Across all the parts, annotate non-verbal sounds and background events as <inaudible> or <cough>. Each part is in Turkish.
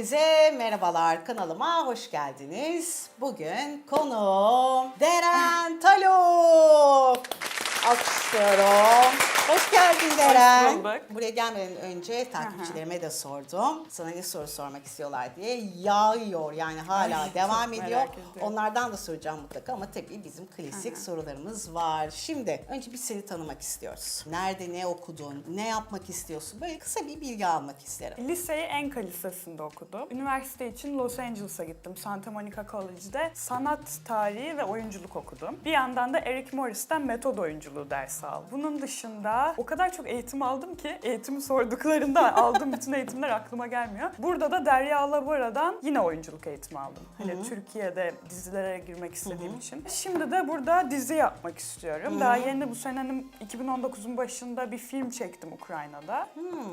Herkese merhabalar kanalıma hoş geldiniz. Bugün konuğum Deren Taluk. Alkışlıyorum. Hoş geldin Deren. bulduk. Buraya gelmeden önce takipçilerime de sordum. Sana ne soru sormak istiyorlar diye. Yağıyor yani hala Ay, devam çok ediyor. merak ediyorum. Onlardan da soracağım mutlaka ama tabii bizim klasik sorularımız var. Şimdi önce bir seni tanımak istiyoruz. Nerede ne okudun, ne yapmak istiyorsun? Böyle kısa bir bilgi almak isterim. Liseyi Enka Lisesi'nde okudum. Üniversite için Los Angeles'a gittim. Santa Monica College'de sanat tarihi ve oyunculuk okudum. Bir yandan da Eric Morris'ten metod oyunculuğu dersi aldım. Bunun dışında o kadar çok eğitim aldım ki eğitimi sorduklarında <laughs> aldığım bütün eğitimler aklıma gelmiyor. Burada da Derya Alabora'dan yine oyunculuk eğitimi aldım. Hani Türkiye'de dizilere girmek istediğim için. Şimdi de burada dizi yapmak istiyorum. Daha yeni bu senenin 2019'un başında bir film çektim Ukrayna'da.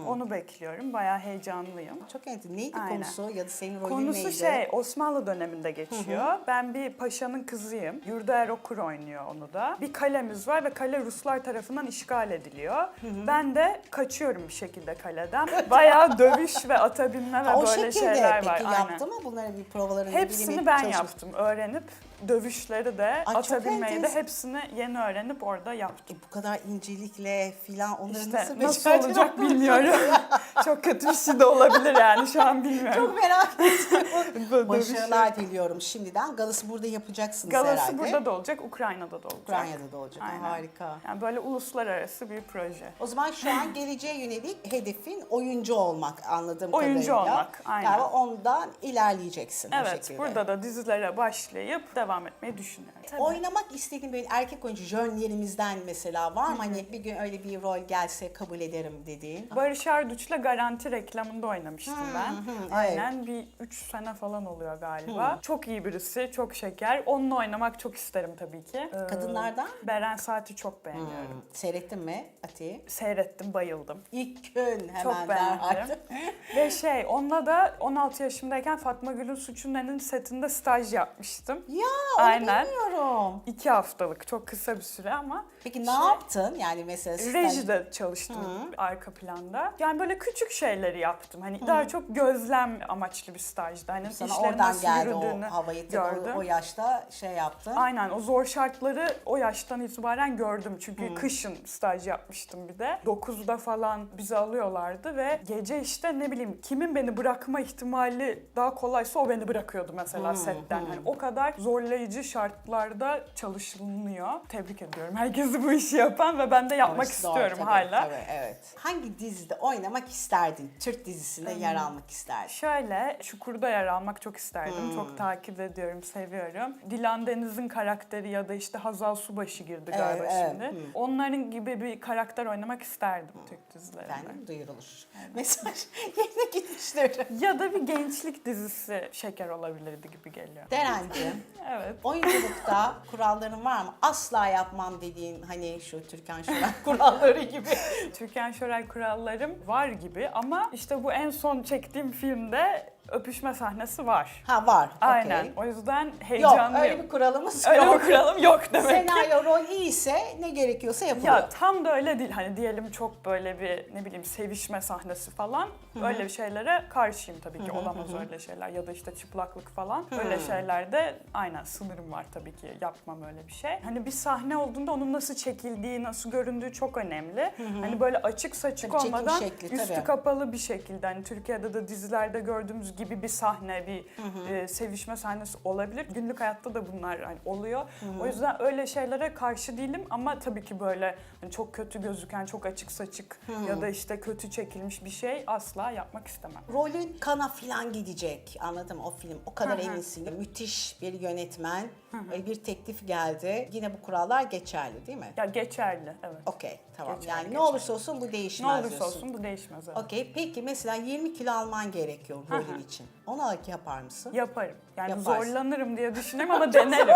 Onu bekliyorum. Bayağı heyecanlıyım. Çok enteresan. Neydi Aynen. konusu ya da senin rolün Konusu neydi? şey Osmanlı döneminde geçiyor. Ben bir paşanın kızıyım. Yurdaer Okur oynuyor onu da. Bir kalemiz var ve kale Ruslar tarafından işgal ediliyor. Ben de kaçıyorum bir şekilde kaleden. Bayağı <laughs> dövüş ve ata binme ve Ha, o böyle şekilde şeyler peki var. Aynen. yaptı mı bunları bir provalarını? Hepsini ben yaptım. Öğrenip dövüşleri de çok atabilmeyi de enteresan. hepsini yeni öğrenip orada yaptım. Bu kadar incelikle filan onları İşte nasıl nasıl becerdin? olacak <laughs> bilmiyorum. <laughs> Çok kötü bir şey de olabilir yani şu an bilmiyorum. Çok merak ettim. <laughs> Başarılar diliyorum şimdiden. Galası burada yapacaksınız Galası herhalde. burada da olacak, Ukrayna'da da olacak. Ukrayna'da da olacak. Aynen. Harika. Yani böyle uluslararası bir proje. O zaman şu an geleceğe yönelik hedefin oyuncu olmak anladığım Oyuncu kadarıyla. olmak, aynen. Galiba ondan ilerleyeceksin bu Evet, şekilde. burada da dizilere başlayıp devam etmeyi düşünüyorum. Tabii. Oynamak istediğin böyle erkek oyuncu jönlerimizden mesela var mı? Hani bir gün öyle bir rol gelse kabul ederim dediğin. Barış Arduç'la Garanti reklamında oynamıştım ben. evet. Aynen bir 3 sene falan oluyor galiba. Çok iyi birisi, çok şeker. Onunla oynamak çok isterim tabii ki. Ee, Kadınlardan? Beren Saat'i çok beğeniyorum. Hmm, Seyrettin mi Ati'yi? Seyrettim, bayıldım. İlk gün hemen Çok derhal. beğendim. <laughs> Ve şey, onunla da 16 yaşımdayken Fatma Gül'ün Suçun Ne'nin setinde staj yapmıştım. Ya onu Aynen. bilmiyorum. İki haftalık, çok kısa bir süre ama Peki ne yaptın? Yani mesela staj- Rejide çalıştım arka planda. Yani böyle küçük şeyleri yaptım. Hani daha çok gözlem amaçlı bir stajdı. Hani sana işlerin oradan nasıl geldi yürüdüğünü o havayı gördüm. o, o yaşta şey yaptın. Aynen o zor şartları o yaştan itibaren gördüm. Çünkü kışın staj yapmıştım bir de. 9'da falan bizi alıyorlardı ve gece işte ne bileyim kimin beni bırakma ihtimali daha kolaysa o beni bırakıyordu mesela setten. Hani o kadar zorlayıcı şartlarda çalışılıyor. Tebrik ediyorum herkesi bu işi yapan ve ben de yapmak Orası doğru istiyorum tabii, hala. tabii, evet. Hangi dizide oynamak isterdin? Türk dizisinde yer almak isterdin. Şöyle Çukur'da yer almak çok isterdim. Çok takip ediyorum, seviyorum. Dilan Deniz'in karakteri ya da işte Hazal Subaşı girdi galiba Evet, evet. şimdi. Onların gibi bir karakter oynamak isterdim Türk dizilerinde. Yani duyurulur. Mesaj <laughs> yerine gitmiştir. Ya da bir gençlik dizisi şeker olabilirdi gibi geliyor. Derencim, <laughs> Evet. oyunculukta kuralların var mı? Asla yapmam dediğin hani şu Türkan Şoray <laughs> kuralları gibi. Türkan Şoray kurallarım var gibi ama işte bu en son çektiğim filmde öpüşme sahnesi var. Ha var. Aynen. okey. O yüzden Yok heyecanlıyım. öyle bir kuralımız Öyle yok. bir kuralım yok demek ki. Senaryo rol iyiyse ne gerekiyorsa yapılıyor. Ya tam da öyle değil. Hani diyelim çok böyle bir ne bileyim sevişme sahnesi falan. Öyle bir şeylere karşıyım tabii ki. Olamaz öyle şeyler. Ya da işte çıplaklık falan. Öyle şeylerde aynen sınırım var tabii ki. Yapmam öyle bir şey. Hani bir sahne olduğunda onun nasıl çekildiği, nasıl göründüğü çok önemli. Hani böyle açık saçık Tabii çekim olmadan şekli, üstü tabii. kapalı bir şekilde. Hani Türkiye'de de dizilerde gördüğümüz gibi bir sahne, bir e, sevişme sahnesi olabilir. Günlük hayatta da bunlar hani oluyor. O yüzden öyle şeylere karşı değilim ama tabii ki böyle hani çok kötü gözüken, çok açık saçık ya da işte kötü çekilmiş bir şey asla yapmak istemem. Rolün kana filan gidecek. Anladım o film. O kadar Hı hı. eminsin. Müthiş bir yönetmen. Böyle bir teklif geldi. Yine bu kurallar geçerli değil mi? Ya geçerli, evet. Okey tamam. Geçerli, yani ne geçerli. olursa olsun bu Ne değişmez olursa diyorsun. olsun bu değişmez. Evet. Okey peki mesela 20 kilo alman gerekiyor rolün двічі. 10 yapar mısın? Yaparım. Yani Yaparsın. zorlanırım diye düşünüyorum <laughs> ama denerim.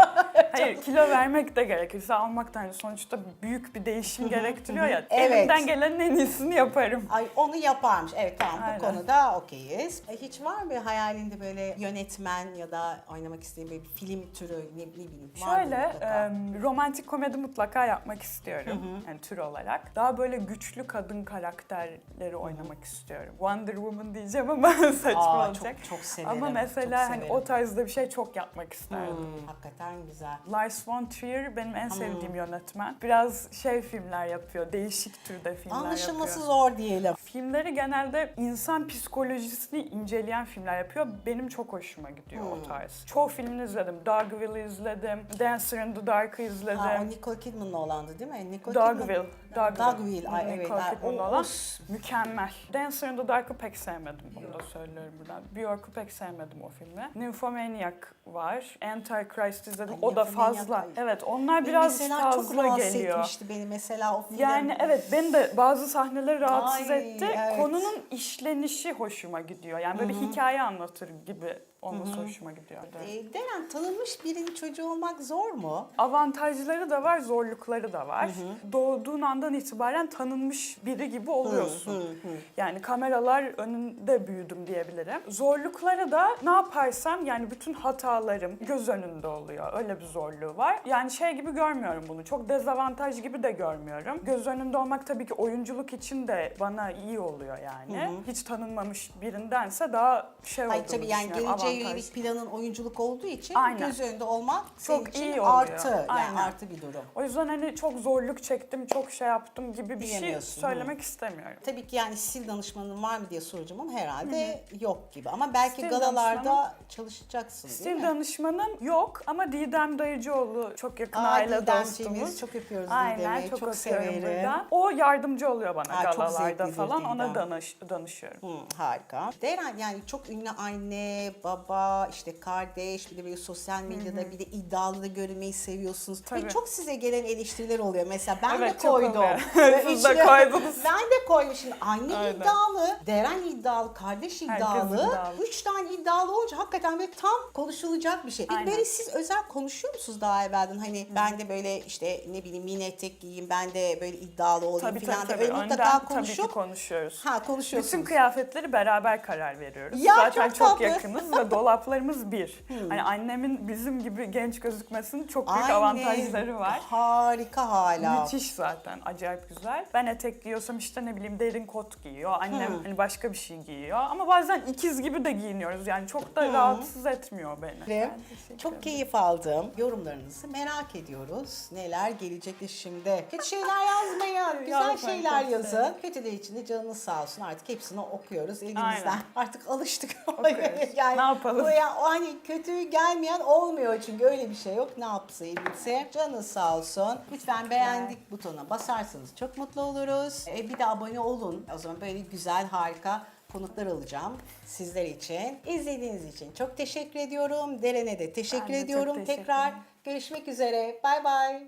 Hayır kilo vermek de gerekirse almak da hani sonuçta büyük bir değişim <laughs> gerektiriyor ya. Evet. Elimden gelenin en iyisini yaparım. Ay onu yaparmış. Evet tamam Aynen. bu konuda okeyiz. E, hiç var mı hayalinde böyle yönetmen ya da oynamak istediğin bir film türü ne, ne bileyim Şöyle e, romantik komedi mutlaka yapmak istiyorum. Yani tür olarak. Daha böyle güçlü kadın karakterleri oynamak istiyorum. Wonder Woman diyeceğim ama <laughs> saçma Aa, olacak. Çok, çok severim. Ama mesela hani severim. o tarzda bir şey çok yapmak isterdim. Hmm, hakikaten güzel. Lars von Trier benim en sevdiğim yönetmen. Biraz şey filmler yapıyor, değişik türde filmler Anlaşılması yapıyor. zor diyelim. Filmleri genelde insan psikolojisini inceleyen filmler yapıyor. Benim çok hoşuma gidiyor Hmm. o tarz. Çoğu filmini izledim. Dogville izledim. Dancer in the Dark'ı izledim. Ha, o Nicole Kidman'la olandı değil mi? Nicole Dogville. Kidman. Dogville. Ay, evet. Nicole o- olan. Mükemmel. Dancer in the Dark'ı pek sevmedim. Bunu da söylüyorum buradan. Pek sevmedim o filmi. Nymphomaniac var. Antichrist izledim. Ay, o da fazla. Evet onlar Beni biraz mesela çok fazla rahatsız geliyor. etmişti beni mesela o film. Yani evet beni de bazı sahneleri rahatsız Ay, etti. evet. Konunun işlenişi hoşuma gidiyor. Yani böyle hikaye anlatır gibi olması hoşuma gidiyor. E, Deren tanınmış birinin çocuğu olmak zor mu? Avantajları da var, zorlukları da var. Doğduğun andan itibaren tanınmış biri gibi oluyorsun. Yani kameralar önünde büyüdüm diyebilirim. Zorlukları da ne yaparsam yani bütün hatalarım göz önünde oluyor. Öyle bir zorluğu var. Yani şey gibi görmüyorum bunu. Çok dezavantaj gibi de görmüyorum. Göz önünde olmak tabii ki oyunculuk için de bana iyi oluyor yani. Hiç tanınmamış birindense daha şey olduğunu Hayır tabii yani düşünüyorum, yönelik planın oyunculuk olduğu için Aynen. göz önünde olmak Çok senin için iyi oluyor. artı. Yani Aynen. artı bir durum. O yüzden hani çok zorluk çektim, çok şey yaptım gibi bir şey Diyemiyorsun, söylemek istemiyorum. Tabii ki yani stil danışmanın var mı diye soracağım ama herhalde yok gibi. Ama belki Stil galalarda çalışacaksın değil Stil mi? danışmanım yok ama Didem Dayıcıoğlu çok yakın Aa, aile Didemciğimiz, dostumuz. çok öpüyoruz Aynen Didem'i, çok, çok öpüyorum severim. buradan. O yardımcı oluyor bana Aa, çok galalarda zevklidir falan ona Didem. danış, danışıyorum. Hı, harika. Deren yani çok ünlü anne, baba, işte kardeş, bir de böyle sosyal medyada bir de iddialı da görünmeyi seviyorsunuz. Ve Tabii. çok size gelen eleştiriler oluyor. Mesela ben Evet, de çok koydum. <laughs> oluyor. Ve Siz de koydunuz. <laughs> Ben de koydum. Şimdi anne Aynen. iddialı, Deren iddialı, kardeş iddialı. iddialı. Üç tane iddialı olunca hakikaten böyle tam konuşulacak bir şey. Peki Aynen. böyle siz özel konuşuyor musunuz daha evvelden? Hani ben de böyle işte ne bileyim mini etek giyeyim, ben de böyle iddialı olayım Tabii falan tabii da tabii. öyle Önden mutlaka tabii ki konuşup konuşuyoruz. Ha konuşuyorsunuz. Bütün kıyafetleri beraber karar veriyoruz. Ya, Zaten çok çok, tatlı. yakınız ve <laughs> dolaplarımız bir. Hani annemin bizim gibi genç gözükmesinin çok büyük Aynen. avantajları var. Harika hala. Müthiş zaten. Acayip güzel. Ben etek giyiyorsam işte ne bileyim derin kot giyiyor. Annem hani başka bir şey giyiyor. Ama bazen ikiz gibi de giyiniyoruz. Yani çok da rahatsız etmiyor beni. Ben teşekkür Çok keyif aldım. Yorumlarınızı merak ediyoruz. Neler gelecektir şimdi. Kötü şeyler yazmayın. <laughs> Güzel şeyler yazın. Kötüler için de canınız sağ olsun. Artık hepsini okuyoruz elimizden. Aynen. Artık alıştık. Okuyoruz. <laughs> Ne yapalım? O, ya, o hani kötü gelmeyen olmuyor çünkü öyle bir şey yok. Ne yapsa elbise. Canınız sağ olsun. Lütfen beğendik butonuna basarsanız çok mutlu oluruz. E, bir de abone olun. O zaman böyle güzel harika konuklar alacağım sizler için. İzlediğiniz için çok teşekkür ediyorum. Deren'e de teşekkür Ben de ediyorum. teşekkür Tekrar görüşmek üzere. Bay bay.